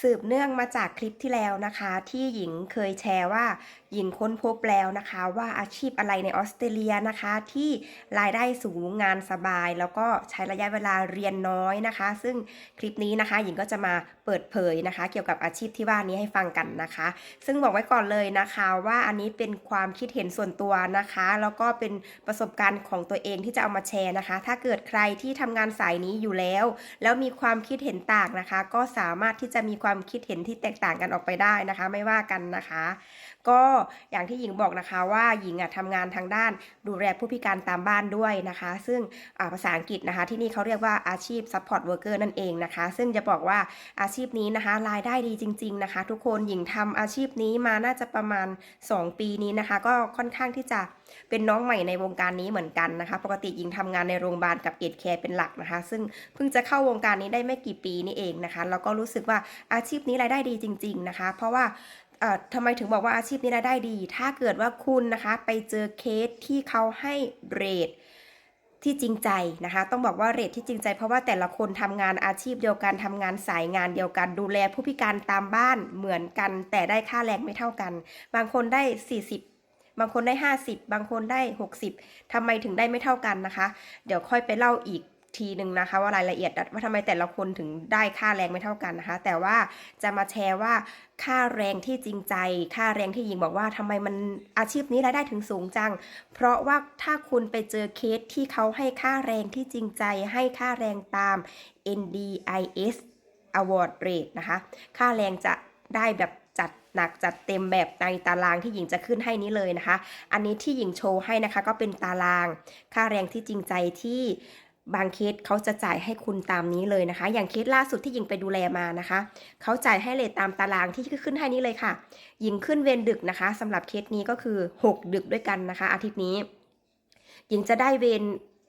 สืบเนื่องมาจากคลิปที่แล้วนะคะ ที่หญิงเคยแชร์ว่าหญิงค้นพบแล้วนะคะ ว่าอาชีพอะไรในออสเตรเลียนะคะ ที่รายได้สูงงานสบาย แล้วก็ใช้ระยะเวลาเรียนน้อยนะคะ ซึ่งคลิปนี้นะคะ หญิงก็จะมาเปิดเผยนะคะ เกี่ยวกับอาชีพที่ว่านี้ให้ฟังกันนะคะ ซึ่งบอกไว้ก่อนเลยนะคะว่าอันนี้เป็นความคิดเห็นส่วนตัวนะคะ แล้วก็เป็นประสบการณ์ของตัวเองที่จะเอามาแชร์นะคะ ถ้าเกิดใครที่ทำงานสายนี้อยู่แล้ว แล้วมีความคิดเห็นต่างนะคะ ก็สามารถที่จะมีความความคิดเห็นที่แตกต่างกันออกไปได้นะคะ ไม่ว่ากันนะคะ ก็อย่างที่หญิงบอกนะคะว่าหญิงอะทำงานทางด้านดูแลผู้พิการตามบ้านด้วยนะคะ ซึ่งภาษาอังกฤษนะคะ ที่นี่เขาเรียกว่าอาชีพ support worker นั่นเองนะคะ ซึ่งจะบอกว่าอาชีพนี้นะคะ รายได้ดีจริง ๆ นะคะ ทุกคนหญิงทำอาชีพนี้มาน่าจะประมาณ 2 ปีนี้นะคะ ก็ค่อนข้างที่จะเป็นน้องใหม่ในวงการนี้เหมือนกันนะคะ ปกติหญิงทำงานในโรงพยาบาลกับเอดแคร์เป็นหลักนะคะ ซึ่งเพิ่งจะเข้าวงการนี้ได้ไม่กี่ปีนี่เองนะคะ แล้วก็รู้สึกว่าอาชีพนี้รายได้ดีจริง ๆนะคะ เพราะว่าทำไมถึงบอกว่าอาชีพนี้รายได้ดี ถ้าเกิดว่าคุณนะคะ ไปเจอเคสที่เขาให้เรทที่จริงใจนะคะ ต้องบอกว่าเรทที่จริงใจเพราะว่าแต่ละคนทำงานอาชีพเดียวกันทำงานสายงานเดียวกัน ดูแลผู้พิการตามบ้านเหมือนกัน แต่ได้ค่าแรงไม่เท่ากัน บางคนได้ 40 บางคนได้ 50 บางคนได้ 60ทำไมถึงได้ไม่เท่ากันนะคะ เดี๋ยวค่อยไปเล่าอีกทีหนึ่งนะคะว่ารายละเอียดว่าทำไมแต่ละคนถึงได้ค่าแรงไม่เท่ากันนะคะ แต่ว่าจะมาแชร์ว่าค่าแรงที่จริงใจ ค่าแรงที่หญิงบอกว่าทำไมมันอาชีพนี้รายได้ถึงสูงจัง เพราะว่าถ้าคุณไปเจอเคสที่เขาให้ค่าแรงที่จริงใจ ให้ค่าแรงตาม NDIS Award Rate นะคะ ค่าแรงจะได้แบบ หนักจัดเต็มแบบในตารางที่หญิงจะขึ้นให้นี้เลยนะคะ อันนี้ที่หญิงโชว์ให้นะคะ ก็เป็นตารางค่าแรงที่จริงใจที่บางเคสเขาจะจ่ายให้คุณตามนี้เลยนะคะ อย่างเคสล่าสุดที่หญิงไปดูแลมานะคะ เขาจ่ายให้เลทตามตารางที่ขึ้นให้นี้เลยค่ะหญิงขึ้นเวรดึกนะคะสำหรับเคสนี้ก็คือ 6 ดึกด้วยกันนะคะ อาทิตย์นี้หญิงจะได้เวร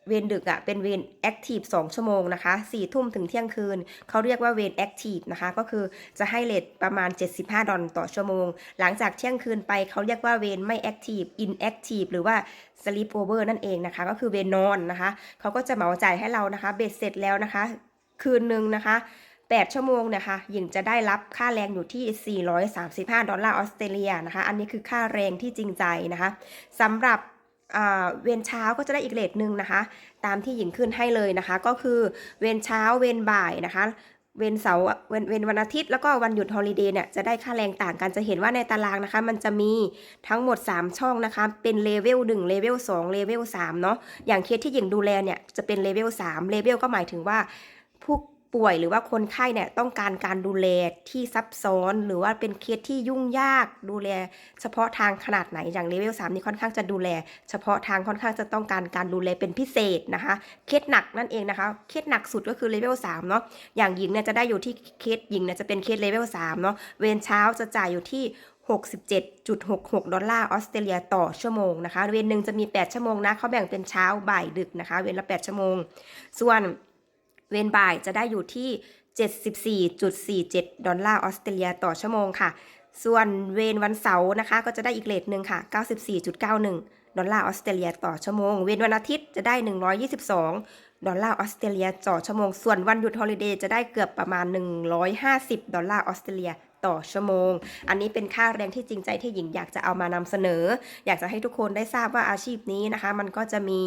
เวรดึกอะ่ะเป็นเวรแอคทีฟ2ชั่วโมงนะคะ4ทุ่มถึงเที่ยงคืน เขาเรียกว่าเวรแอคทีฟนะคะก็คือจะให้เลทประมาณ 75 ดอลต่อชั่วโมง หลังจากเที่ยงคืนไปเขาเรียกว่าเวรไม่แอคทีฟอินแอคทีฟหรือว่าสลีปโอเวอร์นั่นเองนะคะ ก็คือเวรนอนนะคะเขาก็จะเหมาจ่ายให้เรานะคะเบ็ดเสร็จแล้วนะคะ คืนหนึ่งนะคะ8 ชั่วโมงเนี่ยค่ะหญิงจะได้รับค่าแรงอยู่ที่ 435 ดอลลาร์ออสเตรเลียนะคะ อันนี้คือค่าแรงที่จริงใจนะคะสำหรับ เวรเช้าก็จะได้อีกเลทหนึ่งนะคะ ตามที่หญิงขึ้นให้เลยนะคะ ก็คือเวรเช้าเวรบ่ายนะคะ เวรเสาร์เวรเวรวันอาทิตย์แล้วก็วันหยุดฮอลิเดย์เนี่ยจะได้ค่าแรงต่างกันจะเห็นว่าในตารางนะคะ มันจะมีทั้งหมด 3 ช่องนะคะ เป็นเลเวล1เลเวล2เลเวล3เนาะอย่างเคสที่หญิงดูแลเนี่ยจะเป็นเลเวล3เลเวลก็หมายถึงว่าผู้ ป่วยหรือว่าคนไข้เนี่ยต้องการการดูแลที่ซับซ้อน หรือว่าเป็นเคสที่ยุ่งยากดูแล เฉพาะทางขนาดไหนอย่างเลเวล3นี่ค่อนข้างจะดูแล เฉพาะทางค่อนข้างจะต้องการการดูแลเป็นพิเศษนะคะ เคสหนักนั่นเองนะคะ เคสหนักสุดก็คือเลเวล3เนาะอย่างหญิงเนี่ยจะได้อยู่ที่เคสหญิงเนี่ยจะเป็นเคสเลเวล3เนาะเวรเช้าจะจ่ายอยู่ที่67.66 ดอลลาร์ออสเตรเลียต่อชั่วโมงนะคะ เวรหนึ่งจะมี 8 ชั่วโมงนะเขาแบ่งเป็นเช้าบ่ายดึกนะคะ เวรละ 8 ชั่วโมง ส่วน เวรบ่ายจะได้อยู่ที่ 74.47 ดอลลาร์ออสเตรเลียต่อชั่วโมงค่ะ ส่วนเวรวันเสาร์นะคะ ก็จะได้อีกเลทหนึ่งค่ะ 94.91 ดอลลาร์ออสเตรเลียต่อชั่วโมง เวรวันอาทิตย์จะได้ 122 ดอลลาร์ออสเตรเลียต่อชั่วโมง ส่วนวันหยุดฮอลิเดย์จะได้เกือบประมาณ 150 ดอลลาร์ออสเตรเลีย ต่อชั่วโมง อันนี้เป็นค่าแรงที่จริงใจที่หญิงอยากจะเอามานำเสนอ อยากจะให้ทุกคนได้ทราบว่าอาชีพนี้นะคะ มันก็จะมี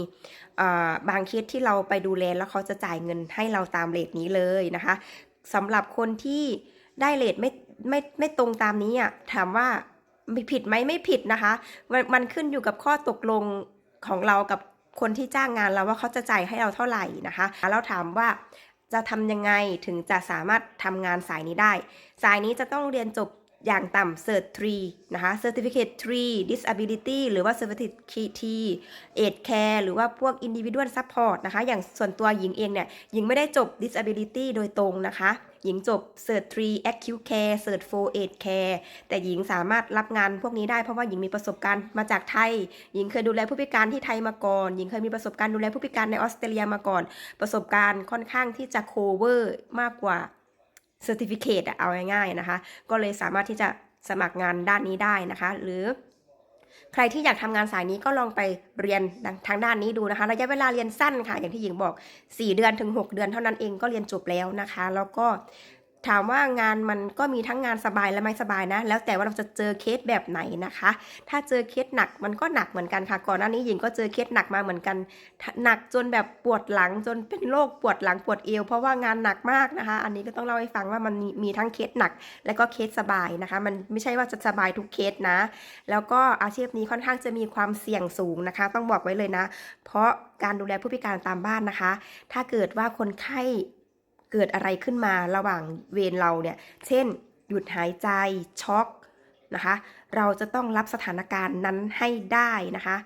บางเคสที่เราไปดูแลแล้วเขาจะจ่ายเงินให้เราตามเลทนี้เลยนะคะสำหรับคนที่ได้เลทไม่ไม่ไม่ตรงตามนี้อะถามว่าผิดไหมไม่ผิดนะคะมมันขึ้นอยู่กับข้อตกลงของเรากับคนที่จ้างงานเราว่าเขาจะจ่ายให้เราเท่าไหร่นะคะ แล้วถามว่า จะทำยังไงถึงจะสามารถทำงานสายนี้ได้ สายนี้จะต้องเรียนจบอย่างต่ำ Cert 3 นะคะ Certificate 3 Disability หรือว่า Certificate Aid Care หรือว่าพวก Individual Support นะคะ อย่างส่วนตัวหญิงเองเนี่ย หญิงไม่ได้จบ Disability โดยตรงนะคะ หญิงจบ Cert 3 Acute Care Cert 4 Aid Care แต่หญิงสามารถรับงานพวกนี้ได้เพราะว่าหญิงมีประสบการณ์มาจากไทย หญิงเคยดูแลผู้พิการที่ไทยมาก่อน หญิงเคยมีประสบการณ์ดูแลผู้พิการในออสเตรเลียมาก่อน ประสบการณ์ค่อนข้างที่จะ cover มากกว่าเซอร์ติฟิเคตเอาง่ายๆนะคะ ก็เลยสามารถที่จะสมัครงานด้านนี้ได้นะคะ หรือ ใครที่อยากทำงานสายนี้ก็ลองไปเรียนทางด้านนี้ดูนะคะ ระยะเวลาเรียนสั้นค่ะ อย่างที่หญิงบอก 4 เดือนถึง 6 เดือนเท่านั้นเองก็เรียนจบแล้วนะคะ แล้วก็ ถามว่างานมันก็มีทั้งงานสบายและไม่สบายนะ แล้วแต่ว่าเราจะเจอเคสแบบไหนนะคะ ถ้าเจอเคสหนักมันก็หนักเหมือนกันค่ะ ก่อนหน้านี้หญิงก็เจอเคสหนักมาเหมือนกัน หนักจนแบบปวดหลังจนเป็นโรคปวดหลังปวดเอว เพราะว่างานหนักมากนะคะ อันนี้ก็ต้องเล่าให้ฟังว่ามันมีมีทั้งเคสหนัก และก็เคสสบายนะคะ มันไม่ใช่ว่าจะสบายทุกเคสนะ แล้วก็อาชีพนี้ค่อนข้างจะมีความเสี่ยงสูงนะคะ ต้องบอกไว้เลยนะ เพราะการดูแลผู้พิการตามบ้านนะคะ ถ้าเกิดว่าคนไข้ เกิดอะไรขึ้นมาระหว่างเวรเราเนี่ย เช่น หยุดหายใจ ช็อกนะคะ เราจะต้องรับสถานการณ์นั้นให้ได้นะคะ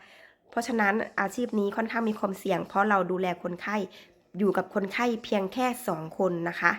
เพราะฉะนั้นอาชีพนี้ค่อนข้างมีความเสี่ยง เพราะเราดูแลคนไข้อยู่กับคนไข้เพียงแค่ 2 คนนะคะ